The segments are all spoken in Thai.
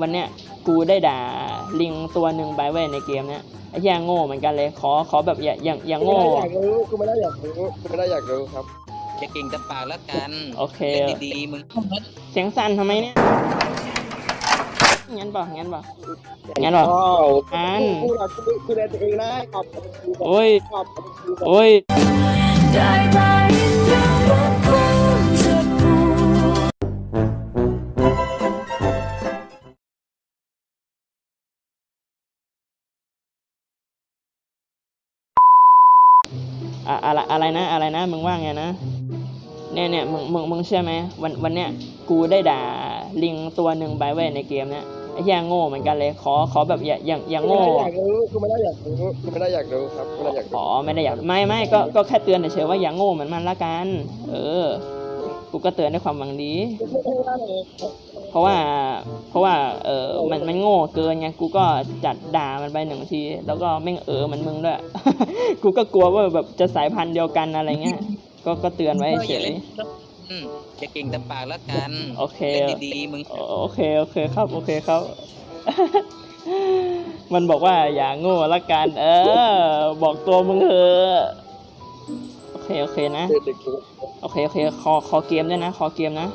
วันเนี้ยกูได้ด่าลิงตัวหนึ่งไปเว้ยในเกมเนี้ยไอ้เหี้ยโง่เหมือนกันเลย ขอขอแบบอย่าอย่าอย่ากูโง่ไม่ได้อยากรู้กูไม่ได้อยากรู้กูไม่ได้อยากรู้ครับ จะเก่งแต่ปากแล้วกันโอเคเล่นดีๆมึงเสียงสั่นทำไมเนี่ยงั้นบอกงั้นบอกงั้นบอกอ้าวอัน กูอยากกูกูได้ตัวเองนะขอบคุณกูโอ้ยขอบคุณกูโอ้ย ได้ไหม อะอะไรอะไรนะอะไรนะมึงว่าไงนะเนี่ยเนี่ยมึงมึงมึงเชื่อไหมวันวันเนี้ยกูได้ด่าลิงตัวหนึ่งไปเว้ยในเกมเนี้ยไอ้เหี้ยโง่เหมือนกันเลยขอขอแบบอย่าอย่าอย่ากูโง่ไม่ได้อยากรู้กูไม่ได้อยากรู้กูไม่ได้อยากรู้ครับกูไม่ได้อยากอ๋รู้อไม่ได้อยากไม่ไม่ก็ก็แค่เตือนเฉยๆว่าอย่าโง่เหมือนมันละกัน เออ กูก็เตือนด้วยความหวังดี เพราะว่าเพราะว่าเออมันมันโง่เกินไงกูก็จัดด่ามันไปหนึ่งที แล้วก็แม่งเออเหมันมึงด้วย กูก็กลัวว่าแบบจะสายพันธุ์เดียวกันอะไรเงี้ยก็ก็เตือนไว้เออเฉอย่ายเล่นอืมจะเก่งแต่ปากแล้วกันโอเคเล่นดีๆมึงโอเคโอเคครับโอเคครับ มันบอกว่าอย่าโง่ละกัน เออ บอกตัวมึงเถอะโอ เคโอเคนะเด็กๆกูโอเคโอเคขอขอเกมด้วยนะขอเกมนะ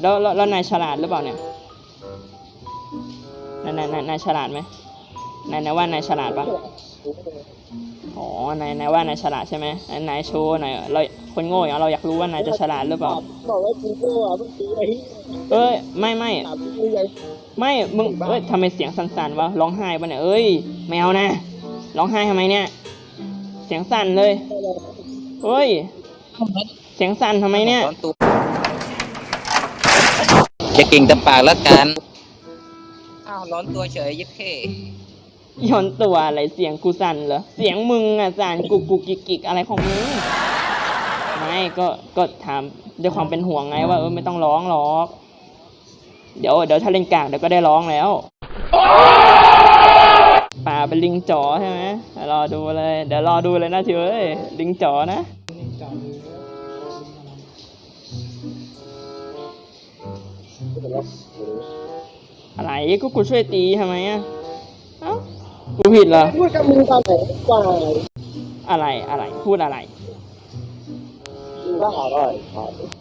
แล้วแล้วแล้วนายฉลาดหรือเปล่าเนี่ยนายนายนายนายฉลาดไหมนายนายว่านายฉลาดปะอ๋อนายนายว่านายฉลาดใช่ไหมนายนายโชว์หน่อยเราคนโง่อย่างเราอยากรู้ว่านายจะฉลาดหรือเปล่าบอกว่ากูโง่อะเมื่อกี้ไอ้เหี้ยเอ้ยไม่ไม่ถามกูยังไม่มึงเอ้ยทำไมเสียงสั่นๆวะร้องไห้ปะเนี่ยเอ้ยไม่เอานะร้องไห้ทำไมเนี่ย เสียงสั่นเลยเฮ้ย เสียงสั่นทำไมเนี่ย ร้อนตัวจะเก่งแต่ปากแล้วกัน อ้าวร้อนตัวเฉยยิบเท่ย้อนตัวอะไรเสียงกูสั่นเหรอ เสียงมึงอะสั่นกุกกุกกิกกิกอะไรของมึง ไม่ก็ก็ถามด้วยความเป็นห่วงไงว่าเออไม่ต้องร้องหรอก เดี๋ยวเดี๋ยวถ้าเล่นกลางเดี๋ยวก็ได้ร้องแล้ว ป่าเป็นลิงจ๋อใช่ไหมรอดูเลย เดี๋ยวรอดูเลยนะทีเอ้ยลิงจ๋อนะอะไรกูกูช่วยตีทำไมอะเอ้ากูผิดเหรอพูดกับมึงตอนไหนกว่าอะไรอะไรพูดอะไรก็อร่อย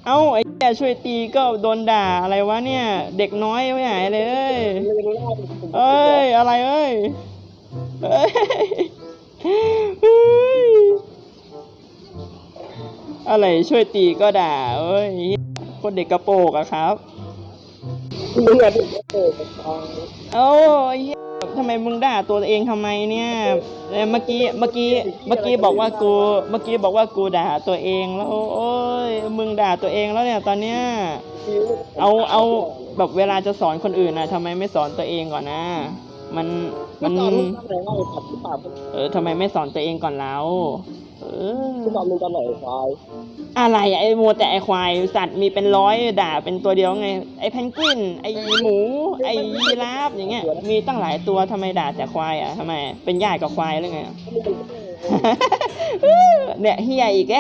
เอ้าไอ้แกช่วยตีก็โดนด่าอะไรวะเนี่ย เด็กน้อยไม่หายเลยเอ้ยเอ้ยอะไรเอ้ย อะไรช่วยตีก็ด่าเอ้ยคนเด็กกระโปงอะครับมึงอะถึงจะโตกับเขาเอ้ยทำไมมึงด่าตัวเองทำไมเนี่ยเอ้ยเมื่อกี้เมื่อกี้เมื่อกี้บอกว่ากู เมื่อกี้บอกว่ากูด่าตัวเองแล้วโอ้ยมึงด่าตัวเองแล้วเนี่ย ตอนเนี้ยเอาเอาแบบเวลาจะสอนคนอื่นนะทำไมไม่สอนตัวเองก่อนนะ มันมัมันนสอนมึงตอนไหนเล่าขับที่ปากเออทำไมไม่สอนตัวเองก่อนแล้วเออกูสอนมึงตอนไหนควายอะไรไอ้มัวแต่ไอ้ควายสัตว์มีเป็นร้อยด่าเป็นตัวเดียวไง ไอ้เพนกวิน ไอ้หมู ไอ้ยีราฟอย่างเงี้ย มีตั้งหลายตัวทำไมด่าแต่ควายอะทำไมเป็นญาติกับควายหรือไงเนี่ยเฮียอีกแก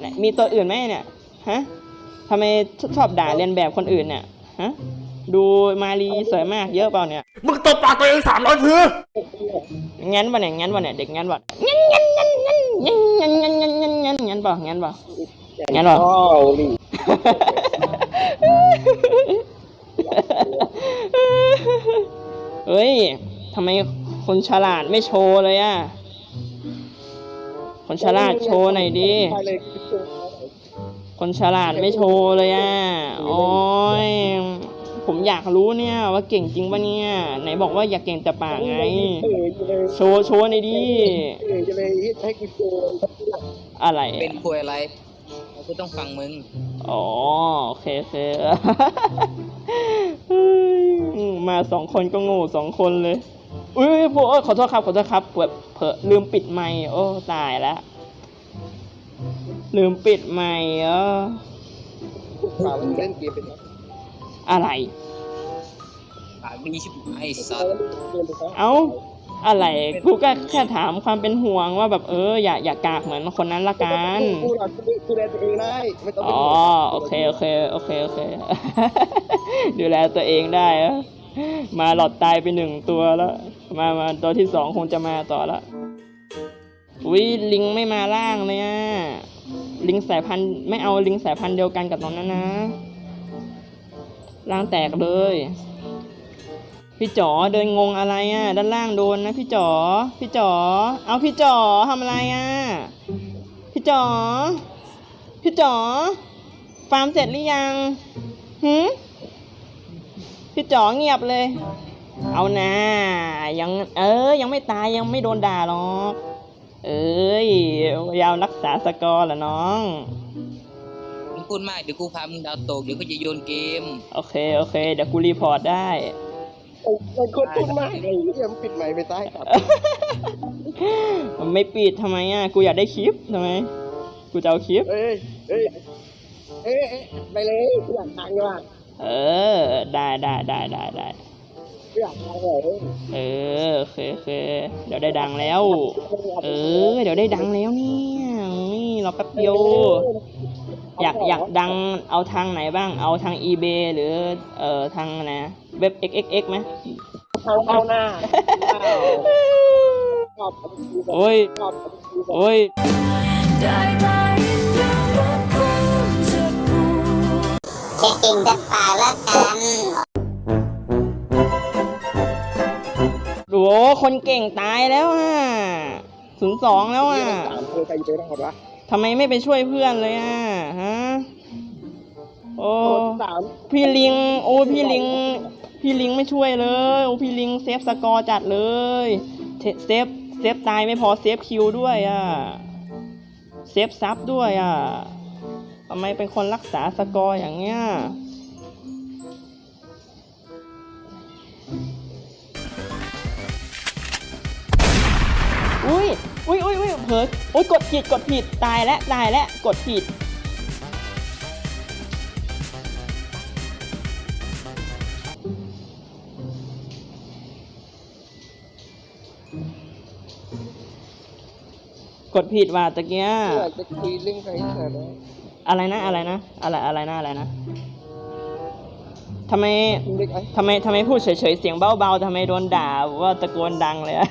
เนี่ยมีตัวอื่นไหมเนี่ย ฮะทำไมชอบด่าเรียนแบบคนอื่นเนี่ย ฮะ ดูมารีสวยมากเยอะเปล่าเนี่ยมึงตบปากตัวเองสามร้อยเพื่องั้นวะเนี่ยงั้นวะเนี่ยเด็กงั้นวะงั้นงั้นงั้นงั้นงั้นงั้นงั้นงั้นงั้นงั้นเปล่างั้นเปล่างั้นเหรออ้าวนี่เฮ้ยทำไมคนฉลาดไม่โชว์เลยอะคนฉลาดโชว์หน่อยดิไปเลยคือคนฉลาดไม่โชว์เลยอะ โอ้ย ผมอยากรู้เนี่ย ว่าเก่งจริงปะเนี่ย ไหนบอกว่าอยากเก่งแต่ปากไง เออจะเลยโชว์โชว์หน่อยดิ เออจะเลยให้กูโชว์อะไรเป็นอะคุยอะไรกูต้องฟังมึงอ๋อโอเคโอเคเฮ้ยมาสองคนก็โง่สองคนเลย อุ้ยพวกขอโทษครับขอโทษครับเผลอเผลอลืมปิดไมค์โอ้ตายแล้ว ลืมปิดไมค์เออถามมึงเล่นเกมเป็นไหมอะไร ปากดีชิบไอ้เอสัอตว์เล่นเกมเป็นไหมเอ้า อะไร กูก็แค่ถามความเป็นห่วงว่าแบบเอออย่าอย่ากากเหมือนคนนั้นละกัน กูหลักกูดูแลตัวเองได้ไม่ต้องอ๋อโอเค โอเค โอเค โอเค ดูแลตัวเองได้เหรอมาหลอดตายไปหนึ่งตัวแล้ว มา มาตัวที่สองคงจะมาต่อละอุ้ยลิงไม่มาล่างเลยอะ ลิงสายพันธุ์ไม่เอาลิงสายพันธุ์เดียวกันกับตรงนั้นนะ ล่างแตกเลย พี่จ๋อเดินงงอะไรอะ ด้านล่างโดนนะพี่จ๋อพี่จ๋อเอาพี่จ๋อทำอะไรอะ พี่จ๋อพี่จ๋อฟาร์มเสร็จหรือยังหืมพี่จ๋อเงียบเลย เอานะยังเออ ยังไม่ตายยังไม่โดนด่าหรอกเอ้ยยาวรักษาสกอร์เหรอน้องมึงพูดมากเดี๋ยวกูพามึงดาวตกเดี๋ยวก็จะโยนเกม โอเค โอเค เดี๋ยวกูรีพอร์ตได้ ไอ้ไอ้คนพูดมากไอ้เหี้ยมปิดใหม่ไปใต้ครับมันไม่ปิดทำไมอะ กูอยากได้คลิปทำไม กูจะเอาคลิป เอ้ยเอ้ยเอ้ยเอ้ยไปเลยกูอยากทางดีกว่าเออ ได้ได้ได้ได้ได้กูอยากทางเลยเออโอเคโอเคเดี๋ยวได้ดังแล้ว เออ เดี๋ยวได้ดังแล้วเนี่ยนี่รอแป๊บเดียว อยากอยากดังเอาทางไหนบ้าง เอาทาง eBay หรือเอ่อทางอะไรนะเว็บ xxx ไหมเอาเอาหน้าชอบโอ้ยชอบโอ้ยได้ไหมยังรักคุณจะพูดเช็คอินกันปากแล้วกันโอ้คนเก่งตายแล้วอะศูนย์สองแล้วอะสามคนใครจะไปรอดวะ ทำไมไม่ไปช่วยเพื่อนเลยอะฮะโอ้คนสามพี่ลิง โอ้พี่ลิง พี่ลิงไม่ช่วยเลยโอ้พี่ลิงเซฟสกอร์จัดเลยเทเซฟเซฟตายไม่พอเซฟคิวด้วยอะเซฟซับด้วยอะทำไมเป็นคนรักษาสกอร์อย่างเงี้ยอุ้ย อุ้ยอุ้ยอุ้ยเผลออุ้ยกดผิดกดผิดตายแล้วตายแล้วกดผิด กดผิดว่ะตะเกียอยากจะคุยเรื่องใครแต่แล้วอะไรนะอะไรนะอะไรอะไรนะอะไรนะทำไมเด็กไอ้ทำไมทำไมพูดเฉยๆเสียงเบาๆทำไมโดนด่าว่าตะโกนดังเลยอะ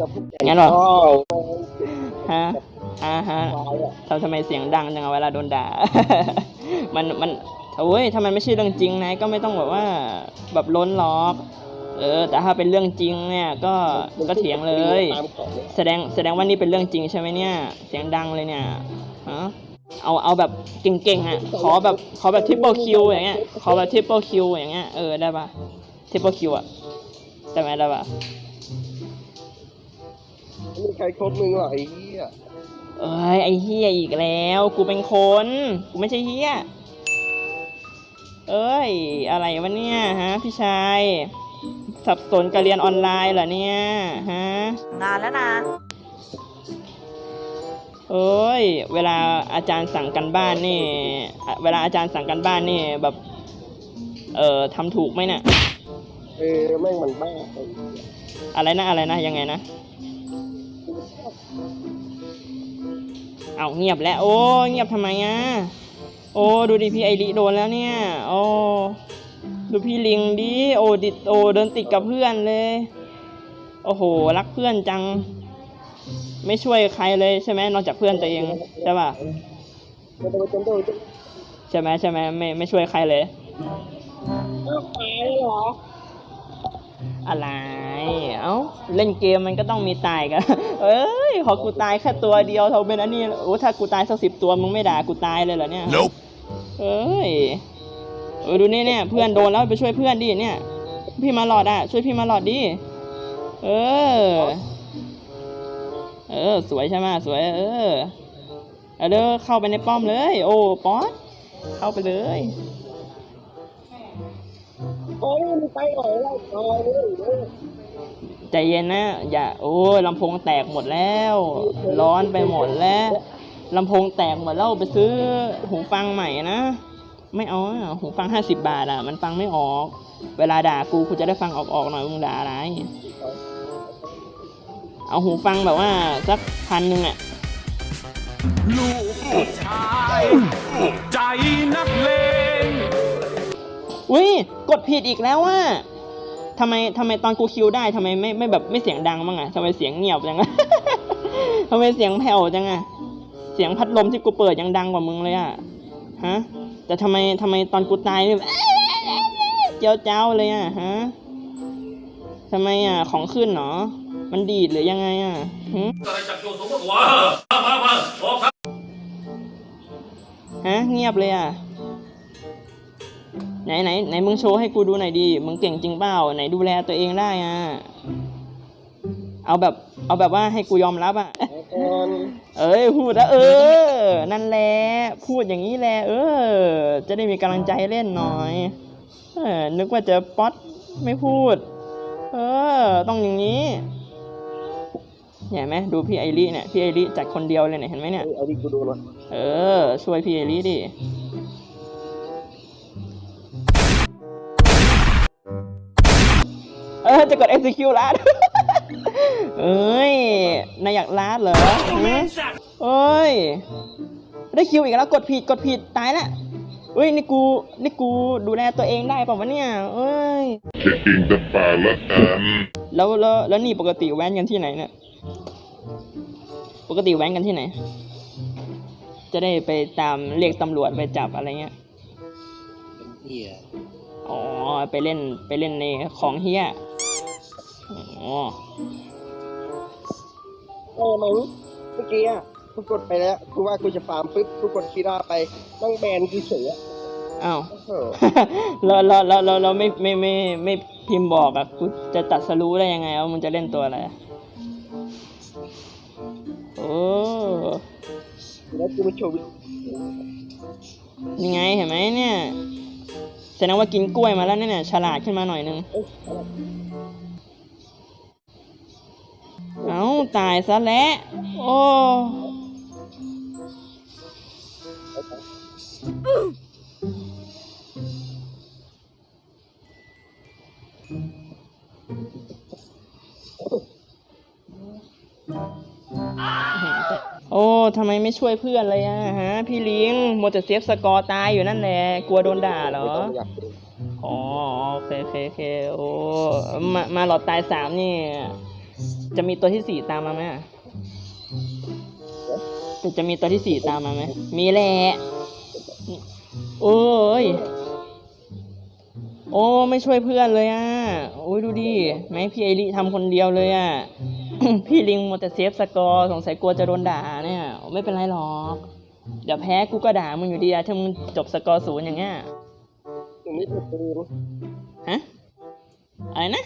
จะพูดงั้นเหรออ๋อ ฮะอ่าฮะควายอะทำทำไมเสียงดังจังอะเวลาโดนด่า มันมันโอ้ยถ้ามันไม่ใช่เรื่องจริงนายก็ไม่ต้องแบบว่าแบบล้นล็อกเออ แต่ถ้าเป็นเรื่องจริงเนี่ยก็ก็เถียงเลยตามของเลย แสดงแสดงว่านี่เป็นเรื่องจริงใช่ไหมเนี่ย เสียงดังเลยเนี่ยฮะเอาเอาแบบเก่งๆอะขอแบบขอแบบทริปเปิลคิวอย่างเงี้ยขอแบบทริปเปิลคิวอย่างเงี้ยเออได้ปะทริปเปิลคิวอะได้ไหมได้ปะไม่มีใครครบมึงหรอกไอ้เหี้ยเอ้ยไอเฮียอีกแล้ว กูเป็นคน กูไม่ใช่เฮียเอ้ย อะไรวะเนี่ยฮะพี่ชาย สับสนกับเรียนออนไลน์เหรอเนี่ยฮะ นานแล้วนะ เอ้ย เวลาอาจารย์สั่งกันบ้านนี่อะเวลาอาจารย์สั่งกันบ้านนี่แบบ เอ่อทำถูกไหมเนี่ย เออแม่งมันบ้าไอ้อะไรนะอะไรนะยังไงนะ เอาเงียบแล้ว โอ้เงียบทำไมอะ โอ้ดูดิพี่ไอริโดนแล้วเนี่ย โอ้ดูพี่ลิงดิโอ้ดิดโอ้เดินติดกับเพื่อนเลย โอ้โห รักเพื่อนจัง ไม่ช่วยใครเลยใช่ไหมนอกจากเพื่อนตัวเองใช่ป่ะใช่ไหมใช่ไหมไม่ไม่ช่วยใครเลยตายเหรอ อะไร เอ้า เล่นเกมมันก็ต้องมีตายกัน เอ้ย ขอกูตายแค่ตัวเดียวเท่าเป็นอันนี้โอ้ถ้ากูตายสักสิบตัวมึงไม่ด่ากูตายเลยเหรอเนี่ย Nope เอ้ยเออดูนี่เนี่ยเพื่อนโดนแล้วไปช่วยเพื่อนดิเนี่ย พี่มาหลอดอะ ช่วยพี่มาหลอดดิ เออ เออ สวยใช่ไหมสวย เออ เอาเด้อเข้าไปในป้อมเลย โอ้ ป๊อตเข้าไปเลย โอ้ยมึงไปไหนแล้วตายเลยใจเย็นนะอย่าโอ้ยลำโพงแตกหมดแล้ว ร้อนไปหมดแล้วลำโพงแตกหมดแล้วไปซื้อหูฟังใหม่นะไม่เอาหูฟังห้าสิบบาทอะ มันฟังไม่ออก เวลาด่ากูกูจะได้ฟังออกๆหน่อยมึงด่าอะไรเอาหูฟังแบบว่าสักพันหนึ่งอะลูกผู้ชาย ใจนักเลง อุ้ยกดผิดอีกแล้วว่าทำไมทำไมตอนกูคิวได้ทำไมไม่ไม่แบบไม่เสียงดังบ้างอะทำไมเสียงเงียบจังอะทำไมเสียงแผ่วจังอะเสียงพัดลมที่กูเปิดยังดังกว่ามึงเลยอะฮะแต่ทำไมทำไมตอนกูตายนี่แบบเจ้าเจ้าเลยอะฮะทำไมอะของขึ้นเนาะมันดีดหรือยังไงอะหึฮะเงียบเลยอะ ไหนไหนไหนมึงโชว์ให้กูดูหน่อยดิมึงเก่งจริงเปล่าไหนดูแลตัวเองได้อะเอาแบบ เอาแบบว่าให้กูยอมรับอะก่อนเอ้ยพูดแล้วเออ นั่นแหละพูดอย่างนี้แหละเออ จะได้มีกำลังใจเล่นหน่อยเออนึกว่าจะป๊อตไม่พูด เออ ต้องอย่างนี้เห็นไหมดูพี่ไอริเนี่ยพี่ไอริจัดคนเดียวเลยเนี่ยเห็นไหมเนี่ยเฮ้ยเอาดิกูดูหน่อยเออ ช่วยพี่ไอริดิ กด execute ลัดเอ้ย นายอยากลัดเหรอเอ้ย ได้คิวอีกแล้วกดผิดกดผิดตายละเอ้ยนี่กูนี่กูดูแลตัวเองได้เปล่าวะเนี่ยเอ้ยจะกินแต่ปาละกันแล้วแล้วแล้วนี่ปกติแว้นกันที่ไหนเนี่ยปกติแว้นกันที่ไหน จะได้ไปตามเรียกตำรวจไปจับอะไรเงี้ยเหี้ยอ๋อไปเล่นไปเล่นในของเฮีย อ๋อเออมั้งเมื่อกี้อะกูกดไปแล้วกูว่ากูจะฟาร์มปุ๊บกูกดคีราไปนั่งแบนกูเฉยอะอ้าว โอ้โหแล้วแล้วแล้วแล้วแล้วไม่ไม่ไม่ไม่พิมพ์บอกอะกูจะตัดสรู้ได้ยังไงว่ามึงจะเล่นตัวอะไรอะโอ้แล้วกูมาโชว์วิยังไงเห็นไหมเนี่ยแสดงว่ากินกล้วยมาแล้วเนี่ย ฉลาดขึ้นมาหน่อยนึง เอ้ย ตายซะแล้ว โอ้โอ้ทำไมไม่ช่วยเพื่อนเลยอะฮะ พี่ลิงมัวแต่เซฟสกอร์ตายอยู่นั่นแหละกลัวโดนด่าเหรอ อ๋อโอเคโอเคโอเคโอ้มามาหลอดตายสามนี่ จะมีตัวที่สี่ตามมาไหมอะแต่จะมีตัวที่สี่ตามมาไหม มีแหละ โอ้ย โอ้ไม่ช่วยเพื่อนเลยอะ โอ้ยดูดิแม่พี่ไอริทำคนเดียวเลยอะ พี่ลิงมัวแต่เซฟสกอร์สงสัยกลัวจะโดนด่าเนี่ย ไม่เป็นไรหรอก เดี๋ยวแพ้กูก็ด่ามึงอยู่ดีอะถ้ามึงจบสกอร์ศูนย์อย่างเงี้ยตรงนี้ถูกปืนฮะ อะไรนะ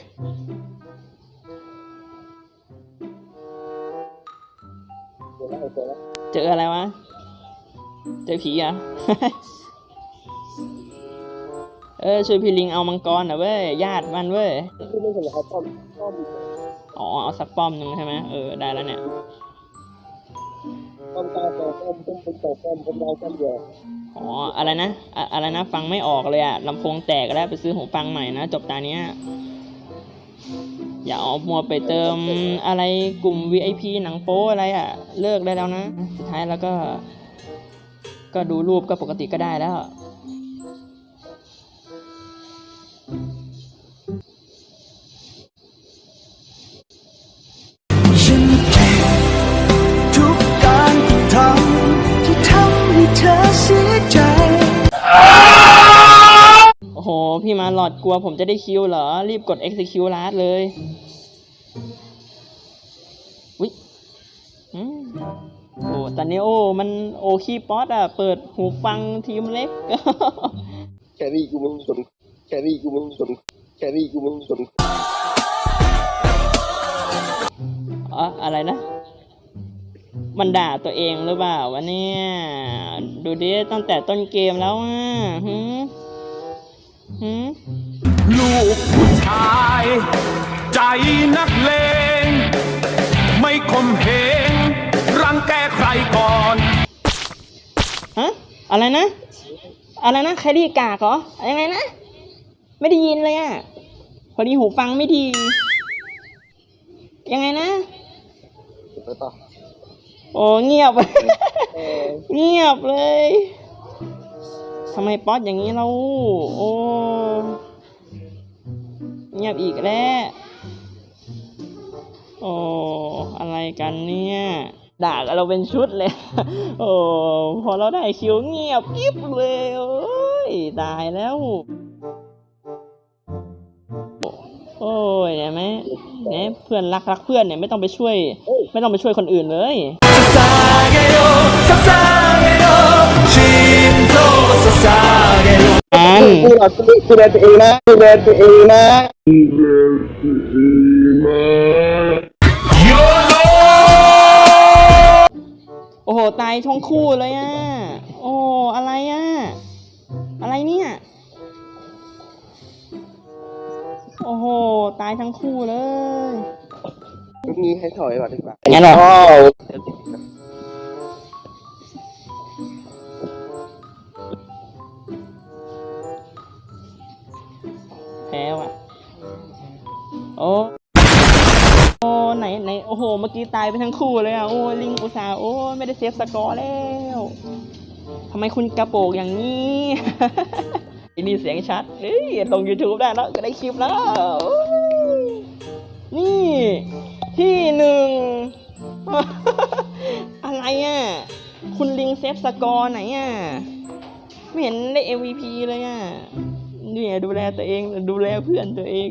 เจออะไรวะ เจอผีเหรอะ เออช่วยพี่ลิงเอามังกรหน่อยเว้ย ญาติมันเว้ยที่ไม่เห็นเขาต้อมต้อมอ๋อเอาสักป้อมหนึ่งใช่ไหมเออได้แล้วเนี่ยต้อมกาแฟต้อมต้มเป็นต่อต้อมเป็นเราต้อมเดียวอ๋ออะไรนะอะอะไรนะฟังไม่ออกเลยอะลำโพงแตกแล้วไปซื้อหูฟังใหม่นะ จบตาเนี้ย อย่าเอามัวไปเติมอะไรกลุ่ม VIP หนังโป๊อะไรอะเลิกได้แล้วนะ สุดท้ายแล้วก็ ก็ดูรูปก็ปกติก็ได้แล้ว อดกลัวผมจะได้คิวเหรอ รีบกด execute last เลยวิอืมโอ้ตอนนี้โอ้ มันโอคีป๊อตอะ เปิดหูฟังทีมเล็ก แครี่กูมึงสนแครี่กูมึงสนแครี่กูมึงสนอ๋ออะไรนะมันด่าตัวเองหรือเปล่าวะเนี่ย ดูดิตั้งแต่ต้นเกมแล้วอะ หืมหืมลูกผู้ชาย ใจนักเลง ไม่ข่มเหงรังแกใครก่อน ฮะอะไรนะ อะไรนะแครี่กากเหรอ ยังไงนะ ไม่ได้ยินเลยอะ พอดีหูฟังไม่ดี ยังไงนะไปต่อโอ้เงียบเออเงียบเลย ทำไมป๊อตอย่างนี้เราโอ้เงียบอีกแล้วโอ้อะไรกันเนี่ยด่ากับเราเป็นชุดเลย โอ้พอเราได้คิวเงียบกิ๊บเลยโอ้ยตายแล้ว โอ้ยเห็นไหมเนี่ยเพื่อนรักรักเพื่อนเนี่ยไม่ต้องไปช่วย ไม่ต้องไปช่วยคนอื่นเลย แอนตับกูแตัวเองนะตัวเองนะโอ้โห ตายช่องคู่เลยอะ โอ้ อะไรอะ อะไรเนี่ย โอ้โห ตายทั้งคู่เลย ลูกนี้ให้ถอยก่อนดีกว่า งั้นเหรอ อ้า แพ้ว่ะ โอ้โอ้ไหนไหนโอ้โห เมื่อกี้ตายไปทั้งคู่เลยอะ โอ้ลิงอุตส่าห์โอ้ไม่ได้เซฟสกอร์แล้วทำไมคุณกระโปรงอย่างนี้อันนี้เสียงชัดเฮ้ยลง YouTube ได้แล้วก็ได้คลิปแล้ว นี่ที่หนึ่ง อะไรอะ คุณลิงเซฟสกอร์ไหนอะ ไม่เห็นได้ MVP เลยอะ เนี่ยดูแลตัวเองดูแลเพื่อนตัวเอง